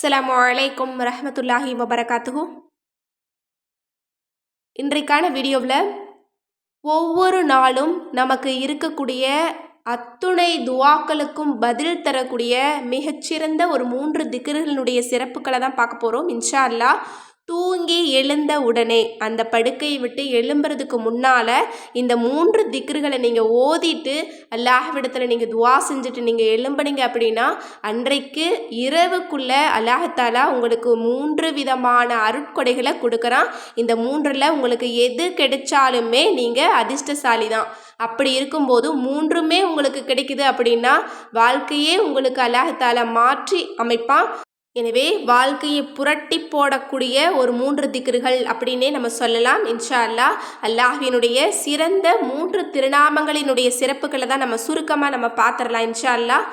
அஸ்ஸலாமு அலைக்கும் ரஹமத்துல்லாஹி வபரகாத்துகு இன்றைக்கான வீடியோவில் ஒவ்வொரு நாளும் நமக்கு இருக்கக்கூடிய அத்துணை துவாக்களுக்கும் பதில் தரக்கூடிய மிகச்சிறந்த ஒரு மூன்று திக்ருகளினுடைய சிறப்புகளை தான் பார்க்க போகிறோம் இன்ஷா அல்லாஹ் தூங்கி எழுந்த உடனே அந்த படுக்கையை விட்டு எழும்புறதுக்கு முன்னால் இந்த மூன்று திக்ருகளை நீங்கள் ஓதிட்டு அல்லாஹ்விடத்தில் நீங்கள் துவா செஞ்சுட்டு நீங்கள் எழும்புனீங்க அப்படின்னா அன்றைக்கு இரவுக்குள்ளே அல்லாஹத்தாலா உங்களுக்கு மூன்று விதமான அருட்கொடைகளை கொடுக்குறான். இந்த மூன்றில் உங்களுக்கு எது கிடைச்சாலுமே நீங்கள் அதிர்ஷ்டசாலி தான் அப்படி இருக்கும்போது மூன்றுமே உங்களுக்கு கிடைக்குது அப்படின்னா வாழ்க்கையே உங்களுக்கு அல்லாஹத்தாலா மாற்றி அமைப்பான். எனவே வாழ்க்கையை புரட்டி போடக்கூடிய ஒரு மூன்று திக்ருகள் அப்படின்னே நம்ம சொல்லலாம். இன்ஷா அல்லாஹ் அல்லாஹினுடைய சிறந்த மூன்று திருநாமங்களினுடைய சிறப்புகளை தான் நம்ம சுருக்கமாக நம்ம பார்த்துடலாம் இன்ஷா அல்லாஹ்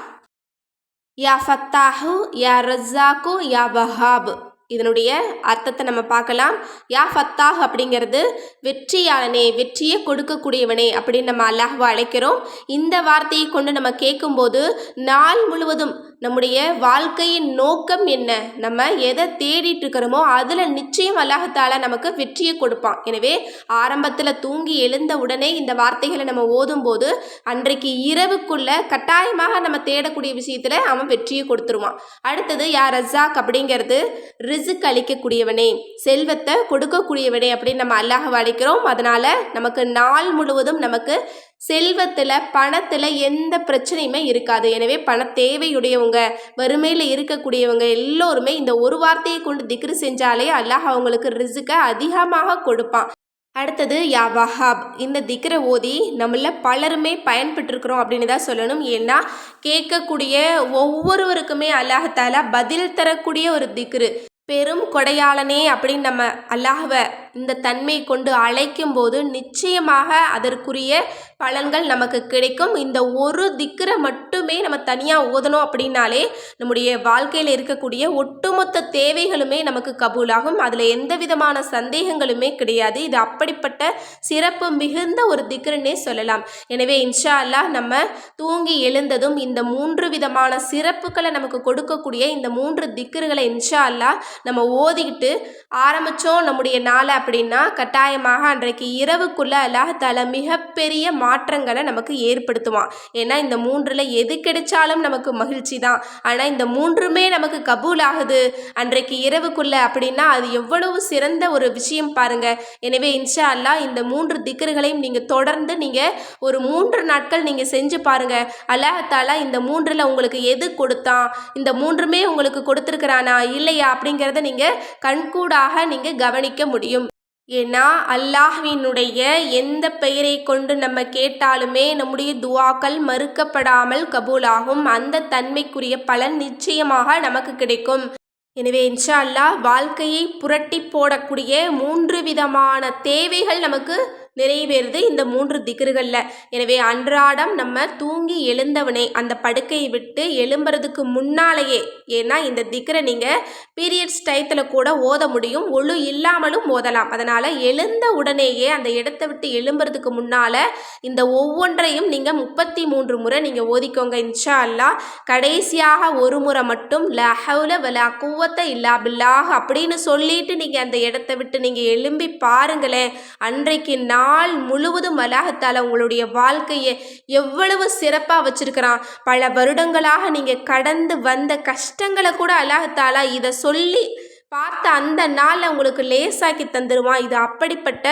யா ஃபத்தாஹு யா ரஸ்ஸாக்கு யா வஹாப். இதனுடைய அர்த்தத்தை நம்ம பார்க்கலாம். யா ஃபத்தாஹ் அப்படிங்கிறது வெற்றியாளனே வெற்றியை கொடுக்கக்கூடியவனே அப்படின்னு நம்ம அல்லாஹ்வை அழைக்கிறோம். இந்த வார்த்தையை கொண்டு நம்ம கேட்கும்போது நாள் முழுவதும் நம்முடைய வாழ்க்கையின் நோக்கம் என்ன? நம்ம எதை தேடிட்டு இருக்கிறோமோ அதில் நிச்சயம் அல்லாஹத்தால நமக்கு வெற்றியை கொடுப்பான். எனவே ஆரம்பத்தில் தூங்கி எழுந்த உடனே இந்த வார்த்தைகளை நம்ம ஓதும்போது அன்றைக்கு இரவுக்குள்ள கட்டாயமாக நம்ம தேடக்கூடிய விஷயத்தில் அவன் வெற்றியை கொடுத்துருவான். அடுத்தது யார் ரஸாக் அப்படிங்கிறது ரிசுக் அளிக்கக்கூடியவனே செல்வத்தை கொடுக்கக்கூடியவனே அப்படின்னு நம்ம அல்லாஹ் அழைக்கிறோம். அதனால் நமக்கு நாள் முழுவதும் நமக்கு செல்வத்தில் பணத்தில் எந்த பிரச்சனையுமே இருக்காது. எனவே பண தேவையுடையவங்க வறுமையில் இருக்கக்கூடியவங்க எல்லோருமே இந்த ஒரு வார்த்தையை கொண்டு திக்ரு செஞ்சாலே அல்லாஹ் அவங்களுக்கு ரிசுக்கை அதிகமாக கொடுப்பான். அடுத்தது யா வஹாப். இந்த திக்ரை ஓதி நம்மள பலருமே பயன்பெற்றிருக்கிறோம் அப்படின்னு தான் சொல்லணும். ஏன்னா கேட்கக்கூடிய ஒவ்வொருவருக்குமே அல்லாஹத்தால் பதில் தரக்கூடிய ஒரு திக்ரு. பெரும் கொடையாளனே அப்படின்னு நம்ம அல்லாஹுவை இந்த தன்மை கொண்டு அழைக்கும் போது நிச்சயமாக அதற்குரிய பலன்கள் நமக்கு கிடைக்கும். இந்த ஒரு திக்கரை மட்டுமே நம்ம தனியாக ஓதணும் அப்படின்னாலே நம்முடைய வாழ்க்கையில் இருக்கக்கூடிய ஒட்டுமொத்த தேவைகளுமே நமக்கு கபூலாகும். அதில் எந்த விதமான சந்தேகங்களுமே கிடையாது. இது அப்படிப்பட்ட சிறப்பு மிகுந்த ஒரு திக்கருன்னே சொல்லலாம். எனவே இன்ஷா அல்லாஹ் நம்ம தூங்கி எழுந்ததும் இந்த மூன்று விதமான சிறப்புகளை நமக்கு கொடுக்கக்கூடிய இந்த மூன்று திக்கர்களை இன்ஷா அல்லாஹ் நம்ம ஓதிக்கிட்டு ஆரம்பித்தோம் நம்முடைய நாளை அப்படின்னா கட்டாயமாக அன்றைக்கு இரவுக்குள்ளே அல்லாஹால மிகப்பெரிய மாற்றங்களை நமக்கு ஏற்படுத்துவான். ஏன்னா இந்த மூன்றில் எது கிடைச்சாலும் நமக்கு மகிழ்ச்சி தான். ஆனால் இந்த மூன்றுமே நமக்கு கபூல் ஆகுது அன்றைக்கு இரவுக்குள்ளே அப்படின்னா அது எவ்வளவு சிறந்த ஒரு விஷயம் பாருங்கள் எனவே இன்ஷா அல்லாஹ் இந்த மூன்று திக்கர்களையும் நீங்கள் தொடர்ந்து நீங்கள் ஒரு மூன்று நாட்கள் நீங்கள் செஞ்சு பாருங்கள் அல்லாஹாலா இந்த மூன்றில் உங்களுக்கு எது கொடுத்தான்? இந்த மூன்றுமே உங்களுக்கு கொடுத்துருக்குறானா? இல்லையா? அப்படிங்கிற அப்படிங்கிறத நீங்கள் கண்கூடாக நீங்கள் கவனிக்க முடியும். ஏன்னா அல்லாஹ்வினுடைய எந்த பெயரை கொண்டு நம்ம கேட்டாலுமே நம்முடைய துவாக்கள் மறுக்கப்படாமல் கபூலாகும். அந்த தன்மைக்குரிய பலன் நிச்சயமாக நமக்கு கிடைக்கும். எனவே இன்ஷா அல்லாஹ் வாழ்க்கையை புரட்டி போடக்கூடிய மூன்று விதமான தேவைகள் நமக்கு நிறைவேறுது இந்த மூன்று திகர்களில். எனவே அன்றாடம் நம்ம தூங்கி எழுந்தவனே அந்த படுக்கையை விட்டு எழும்புறதுக்கு முன்னாலேயே ஏன்னா இந்த திக்கரை நீங்கள் பீரியட்ஸ் டயத்தில் கூட ஓத முடியும் ஒழு இல்லாமலும் ஓதலாம். அதனால் எழுந்த உடனேயே அந்த இடத்தை விட்டு எழும்புறதுக்கு முன்னால் இந்த ஒவ்வொன்றையும் நீங்கள் முப்பத்தி மூன்று முறை நீங்கள் ஓதிக்கோங்க. இன்ஷா அல்லா கடைசியாக ஒரு முறை மட்டும் லஹவுல வலா குவத்தை இல்லா பில்லாஹ் அப்படின்னு சொல்லிட்டு நீங்கள் அந்த இடத்த விட்டு நீங்கள் எழும்பி பாருங்களேன். அன்றைக்கு நான் நாள் முழுவதும் அல்லாஹத்தால் உங்களுடைய வாழ்க்கையை எவ்வளவு சிறப்பாக வச்சிருக்கிறான். பல வருடங்களாக நீங்கள் கடந்து வந்த கஷ்டங்களை கூட அல்லாஹத்தாலா இதை சொல்லி பார்த்த அந்த நாளில் உங்களுக்கு லேசாக்கி தந்துடுவான் இது அப்படிப்பட்ட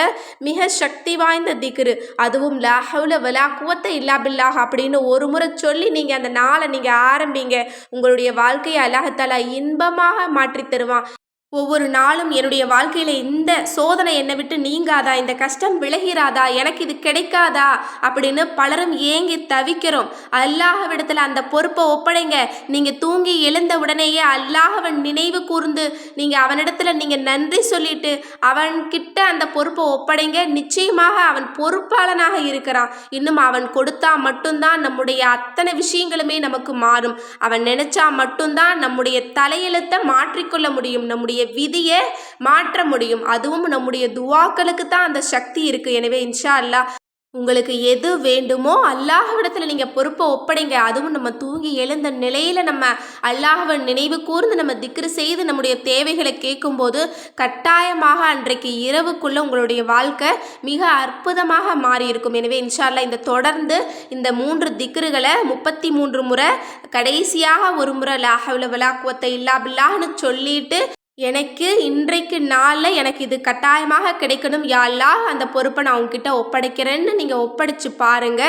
மிக சக்தி வாய்ந்த திக்ரு. அதுவும் லாஹவுல வலா குவத்தை இல்லா பில்லாஹ் அப்படின்னு ஒரு முறை சொல்லி நீங்கள் அந்த நாளை நீங்கள் ஆரம்பிங்க. உங்களுடைய வாழ்க்கையை அல்லாஹத்தாலா இன்பமாக மாற்றி தருவான். ஒவ்வொரு நாளும் என்னுடைய வாழ்க்கையில் இந்த சோதனை என்னை விட்டு நீங்காதா? இந்த கஷ்டம் விலகிறாதா? எனக்கு இது கிடைக்காதா? அப்படின்னு பலரும் ஏங்கி தவிக்கிறோம். அல்லாஹவிடத்தில் அந்த பொறுப்பை ஒப்படைங்க. நீங்கள் தூங்கி எழுந்த உடனேயே அல்லாஹவன் நினைவு கூர்ந்து நீங்கள் அவனிடத்தில் நீங்கள் நன்றி சொல்லிட்டு அவன்கிட்ட அந்த பொறுப்பை ஒப்படைங்க. நிச்சயமாக அவன் பொறுப்பாளனாக இருக்கிறான். இன்னும் அவன் கொடுத்தா மட்டும்தான் நம்முடைய அத்தனை விஷயங்களுமே நமக்கு மாறும். அவன் நினைச்சா மட்டும்தான் நம்முடைய தலையெழுத்தை மாற்றிக்கொள்ள முடியும். நம்முடைய விதியை மாற்ற முடியும். அதுவும் நம்முடைய துவாக்களுக்கு தான் அந்த சக்தி இருக்குது எனவே இன்ஷா அல்லாஹ் உங்களுக்கு எது வேண்டுமோ அல்லாஹ்விடத்தில் நீங்கள் பொறுப்பை ஒப்படைங்க. அதுவும் நம்ம தூங்கி எழுந்த நிலையில் நம்ம அல்லாஹ்வை நினைவு கூர்ந்து நம்ம திக்ரு செய்து நம்முடைய தேவைகளை கேட்கும்போது கட்டாயமாக அன்றைக்கு இரவுக்குள்ளே உங்களுடைய வாழ்க்கை மிக அற்புதமாக மாறியிருக்கும். எனவே இன்ஷால்லா இந்த தொடர்ந்து இந்த மூன்று திக்ருகளை முப்பத்தி மூன்று முறை கடைசியாக ஒரு முறை லாஹவுல விளாக்குவத்தை இல்லா பில்லான்னு சொல்லிட்டு எனக்கு இன்றைக்கு நாளில் எனக்கு இது கட்டாயமாக கிடைக்கணும். யாழ்லா அந்த பொறுப்பை நான் உங்ககிட்ட ஒப்படைக்கிறேன்னு நீங்கள் ஒப்படைச்சு பாருங்க.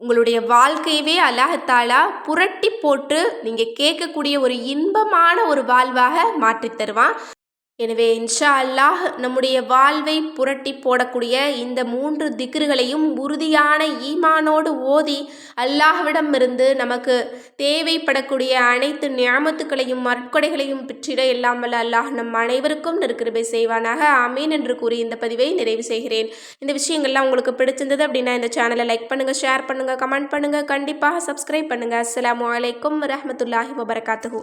உங்களுடைய வாழ்க்கையவே அல்லாஹத்தாலா புரட்டி போட்டு நீங்கள் கேட்கக்கூடிய ஒரு இன்பமான ஒரு வாழ்வாக மாற்றித் தருவான். எனவே இன்ஷா அல்லாஹ் நம்முடைய வாழ்வை புரட்டி போடக்கூடிய இந்த மூன்று திக்ருகளையும் உறுதியான ஈமானோடு ஓதி அல்லாஹ்விடமிருந்து நமக்கு தேவைப்படக்கூடிய அனைத்து ஞாபத்துக்களையும் மற்கொடைகளையும் பெற்றிட எல்லாம் வல்ல அல்லாஹ் நம் அனைவருக்கும் நெருக்கிருபை செய்வானாக. அமீன் என்று கூறி இந்த பதிவை நிறைவு செய்கிறேன். இந்த விஷயங்கள்லாம் உங்களுக்கு பிடிச்சிருந்தது அப்படின்னா இந்த சேனலை லைக் பண்ணுங்கள் ஷேர் பண்ணுங்கள் கமெண்ட் பண்ணுங்கள் கண்டிப்பாக சப்ஸ்கிரைப் பண்ணுங்கள் அஸ்லாம் வலைக்கம் வரமத்துல்லாஹி வபரகாத்துஹு.